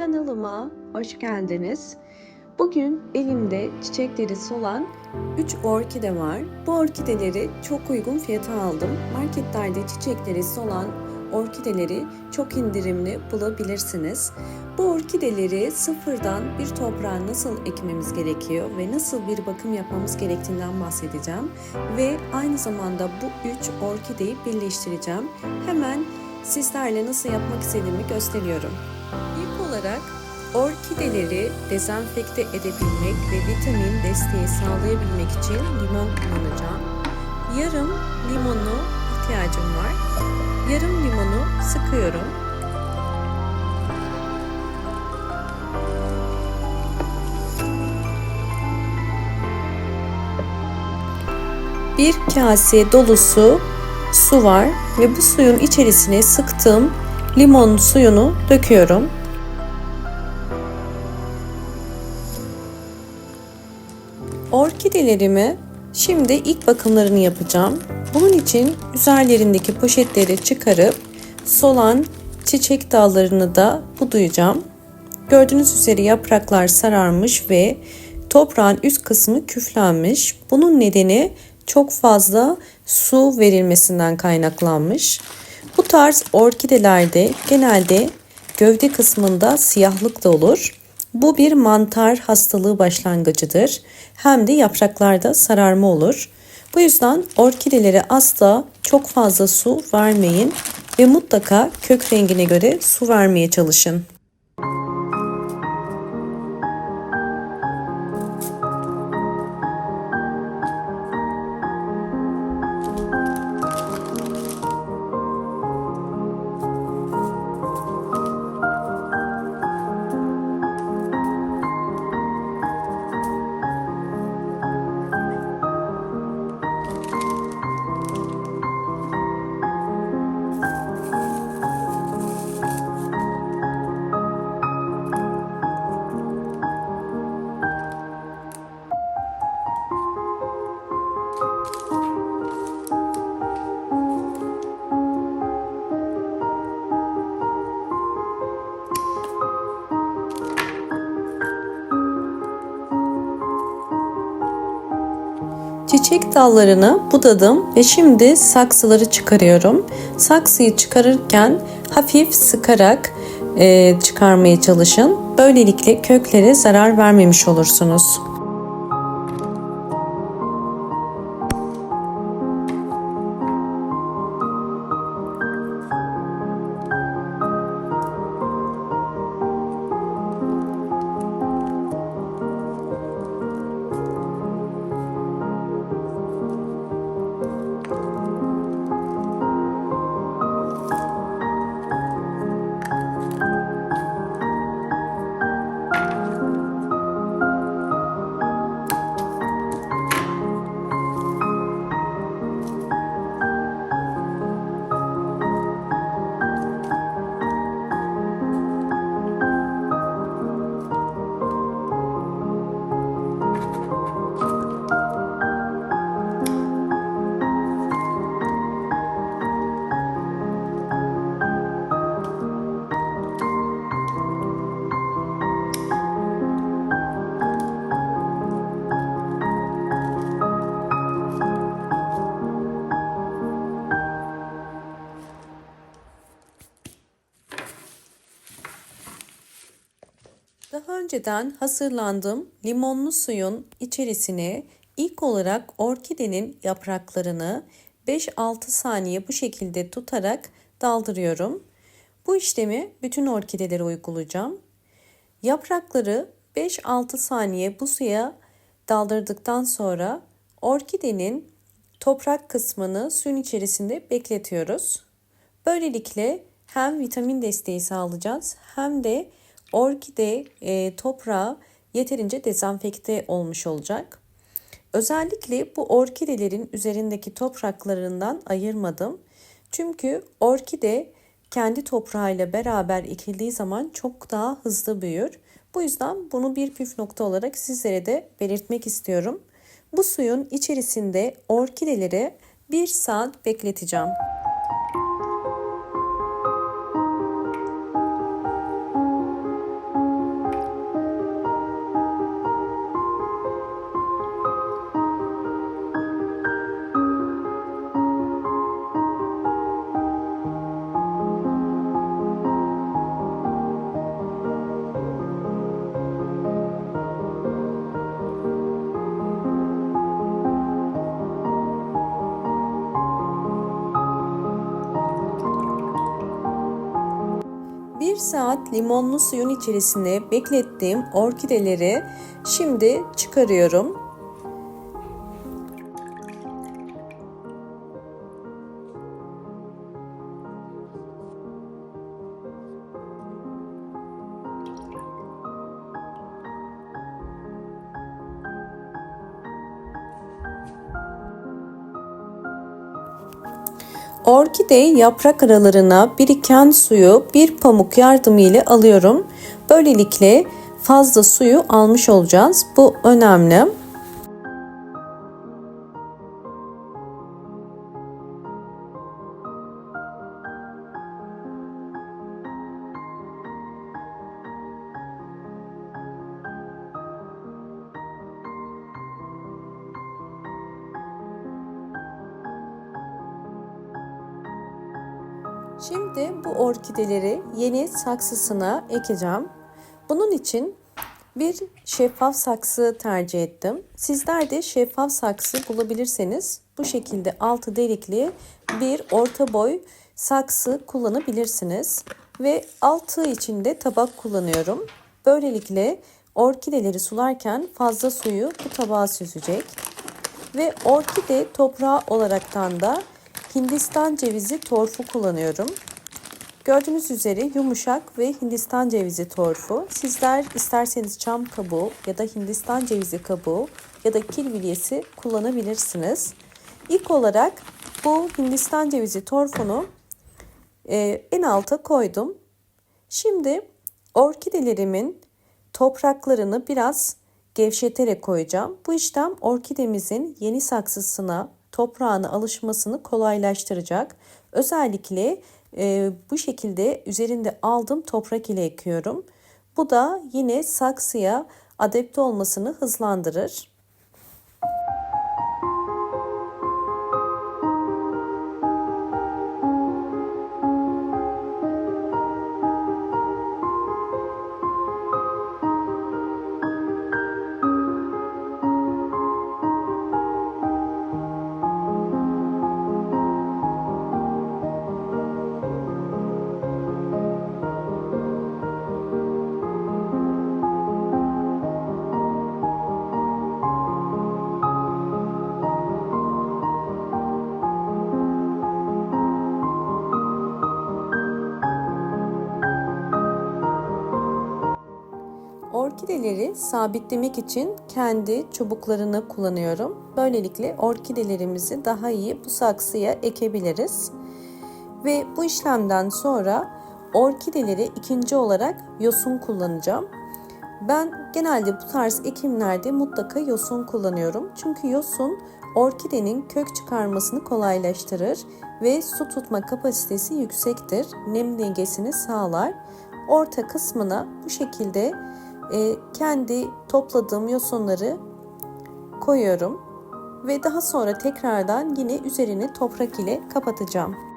Kanalıma hoş geldiniz. Bugün elimde çiçekleri solan 3 orkide var. Bu orkideleri çok uygun fiyata aldım. Marketlerde çiçekleri solan orkideleri çok indirimli bulabilirsiniz. Bu orkideleri sıfırdan bir toprağa nasıl ekmemiz gerekiyor ve nasıl bir bakım yapmamız gerektiğinden bahsedeceğim. Ve aynı zamanda bu üç orkideyi birleştireceğim. Hemen sizlerle nasıl yapmak istediğimi gösteriyorum. İlk olarak orkideleri dezenfekte edebilmek ve vitamin desteği sağlayabilmek için limon kullanacağım. Yarım limonu ihtiyacım var. Yarım limonu sıkıyorum. Bir kase dolusu su var ve bu suyun içerisine sıktığım limon suyunu döküyorum. Orkidelerimi şimdi ilk bakımlarını yapacağım. Bunun için üzerlerindeki poşetleri çıkarıp solan çiçek dallarını da budayacağım. Gördüğünüz üzere yapraklar sararmış ve toprağın üst kısmı küflenmiş. Bunun nedeni çok fazla su verilmesinden kaynaklanmış. Bu tarz orkidelerde genelde gövde kısmında siyahlık da olur. Bu bir mantar hastalığı başlangıcıdır. Hem de yapraklarda sararma olur. Bu yüzden orkidelere asla çok fazla su vermeyin ve mutlaka kök rengine göre su vermeye çalışın. Çiçek dallarını budadım ve şimdi saksıları çıkarıyorum. Saksıyı çıkarırken hafif sıkarak e, çıkarmaya çalışın. Böylelikle köklere zarar vermemiş olursunuz. Daha önceden hazırlandığım limonlu suyun içerisine ilk olarak orkidenin yapraklarını 5-6 saniye bu şekilde tutarak daldırıyorum. Bu işlemi bütün orkidelere uygulayacağım. Yaprakları 5-6 saniye bu suya daldırdıktan sonra orkidenin toprak kısmını suyun içerisinde bekletiyoruz. Böylelikle hem vitamin desteği sağlayacağız hem de orkide e, toprağı yeterince dezenfekte olmuş olacak. Özellikle bu orkidelerin üzerindeki topraklarından ayırmadım. Çünkü orkide kendi toprağıyla beraber ekildiği zaman çok daha hızlı büyür. Bu yüzden bunu bir püf nokta olarak sizlere de belirtmek istiyorum. Bu suyun içerisinde orkideleri bir saat bekleteceğim. Saat limonlu suyun içerisine beklettiğim orkideleri şimdi çıkarıyorum. Orkide yaprak aralarına biriken suyu bir pamuk yardımı ile alıyorum. Böylelikle fazla suyu almış olacağız. Bu önemli. Şimdi bu orkideleri yeni saksısına ekeceğim. Bunun için bir şeffaf saksı tercih ettim. Sizler de şeffaf saksı bulabilirseniz bu şekilde altı delikli bir orta boy saksı kullanabilirsiniz. Ve altı içinde tabak kullanıyorum. Böylelikle orkideleri sularken fazla suyu bu tabağa süzecek. Ve orkide toprağı olaraktan da Hindistan cevizi torfu kullanıyorum. Gördüğünüz üzere yumuşak ve Hindistan cevizi torfu. Sizler isterseniz çam kabuğu ya da Hindistan cevizi kabuğu ya da kil bilyesi kullanabilirsiniz. İlk olarak bu Hindistan cevizi torfunu e, en alta koydum. Şimdi orkidelerimin topraklarını biraz gevşeterek koyacağım. Bu işlem orkidemizin yeni saksısına toprağına alışmasını kolaylaştıracak. Özellikle e, bu şekilde üzerinde aldığım toprak ile ekiyorum. Bu da yine saksıya adapte olmasını hızlandırır. Orkideleri sabitlemek için kendi çubuklarını kullanıyorum. Böylelikle orkidelerimizi daha iyi bu saksıya ekebiliriz. Ve bu işlemden sonra orkideleri ikinci olarak yosun kullanacağım. Ben genelde bu tarz ekimlerde mutlaka yosun kullanıyorum. Çünkü yosun orkidenin kök çıkarmasını kolaylaştırır ve su tutma kapasitesi yüksektir. Nem dengesini sağlar. Orta kısmına bu şekilde e, kendi topladığım yosunları koyuyorum ve daha sonra tekrardan yine üzerini toprak ile kapatacağım.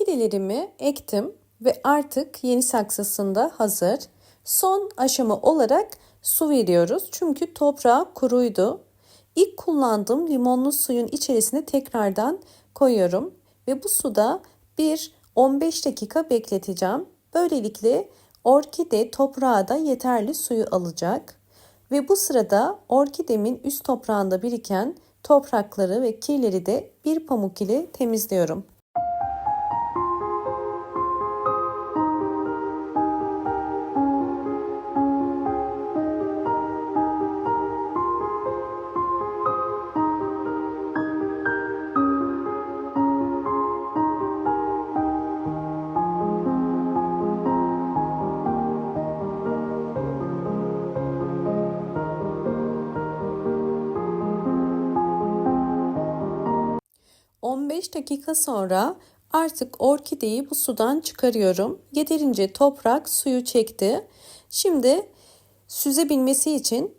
Orkidelerimi ektim ve artık yeni saksısında hazır. Son aşama olarak su veriyoruz. Çünkü toprağı kuruydu. İlk kullandığım limonlu suyun içerisine tekrardan koyuyorum ve bu suda bir 15 dakika bekleteceğim. Böylelikle orkide toprağa da yeterli suyu alacak. Ve bu sırada orkidemin üst toprağında biriken toprakları ve kirleri de bir pamuk ile temizliyorum. 15 dakika sonra artık orkideyi bu sudan çıkarıyorum. Yeterince toprak suyu çekti. Şimdi süzebilmesi için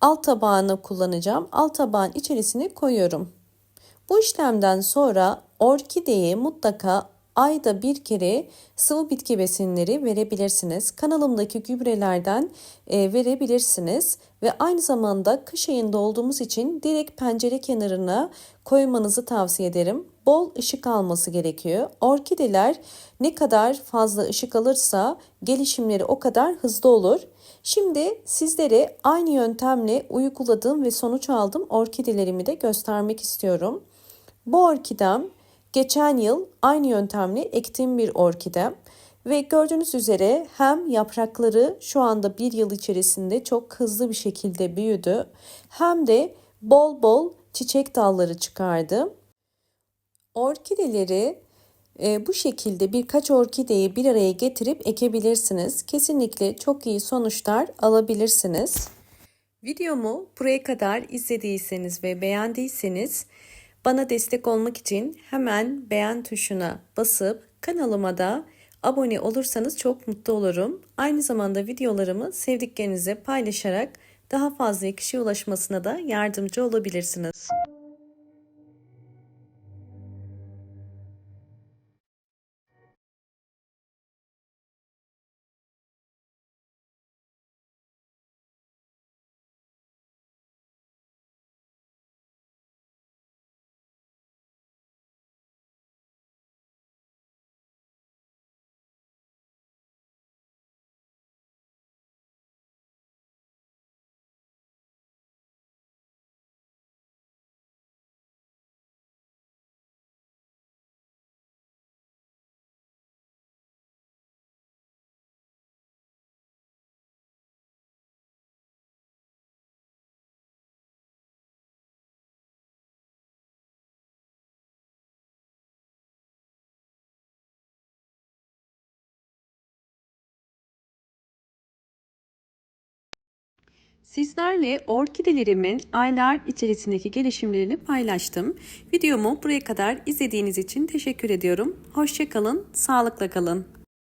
alt tabağını kullanacağım. Alt tabağın içerisine koyuyorum. Bu işlemden sonra orkideyi mutlaka ayda bir kere sıvı bitki besinleri verebilirsiniz. Kanalımdaki gübrelerden e, verebilirsiniz ve aynı zamanda kış ayında olduğumuz için direkt pencere kenarına koymanızı tavsiye ederim. Bol ışık alması gerekiyor. Orkideler ne kadar fazla ışık alırsa gelişimleri o kadar hızlı olur. Şimdi sizlere aynı yöntemle uyguladığım ve sonuç aldığım orkidelerimi de göstermek istiyorum. Bu orkidem geçen yıl aynı yöntemle ektiğim bir orkidem. Ve gördüğünüz üzere hem yaprakları şu anda bir yıl içerisinde çok hızlı bir şekilde büyüdü. Hem de bol bol çiçek dalları çıkardı. Orkideleri e, bu şekilde birkaç orkideyi bir araya getirip ekebilirsiniz. Kesinlikle çok iyi sonuçlar alabilirsiniz. Videomu buraya kadar izlediyseniz ve beğendiyseniz bana destek olmak için hemen beğen tuşuna basıp kanalıma da abone olursanız çok mutlu olurum. Aynı zamanda videolarımı sevdiklerinize paylaşarak daha fazla kişiye ulaşmasına da yardımcı olabilirsiniz. Sizlerle orkidelerimin aylar içerisindeki gelişimlerini paylaştım. Videomu buraya kadar izlediğiniz için teşekkür ediyorum. Hoşçakalın, sağlıkla kalın.